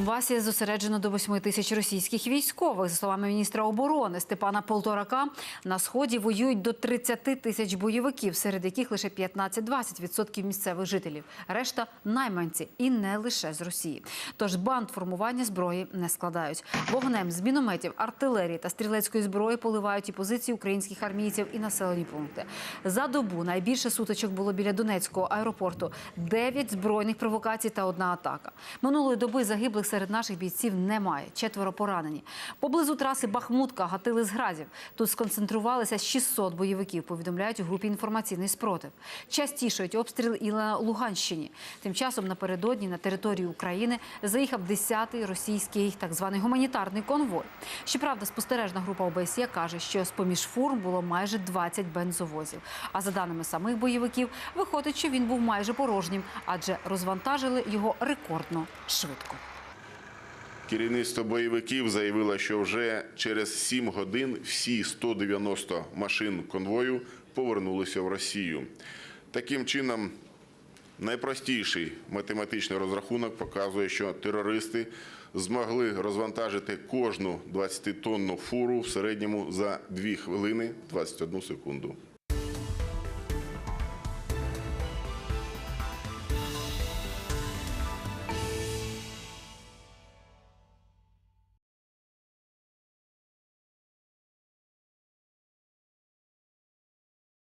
Донбасі зосереджено до 8 тисяч російських військових. За словами міністра оборони Степана Полторака, на сході воюють до 30 тисяч бойовиків, серед яких лише 15-20% місцевих жителів. Решта найманці і не лише з Росії. Тож банд формування зброї не складають. Вогнем з мінометів, артилерії та стрілецької зброї поливають і позиції українських армійців і населені пункти. За добу найбільше сутичок було біля Донецького аеропорту. Дев'ять збройних провокацій та одна атака. Минулої доби загиблих серед наших бійців немає. Четверо поранені. Поблизу траси Бахмутка гатили з градів. Тут сконцентрувалися 600 бойовиків. Повідомляють у групі інформаційний спротив. Частішають обстріли і на Луганщині. Тим часом напередодні на територію України заїхав 10-й російський так званий гуманітарний конвой. Щоправда, спостережна група ОБСЄ каже, що з поміж фур було майже 20 бензовозів. А за даними самих бойовиків, виходить, що він був майже порожнім, адже розвантажили його рекордно швидко. Керівництво бойовиків заявило, що вже через 7 годин всі 190 машин конвою повернулися в Росію. Таким чином, найпростіший математичний розрахунок показує, що терористи змогли розвантажити кожну 20-тонну фуру в середньому за 2 хвилини 21 секунду.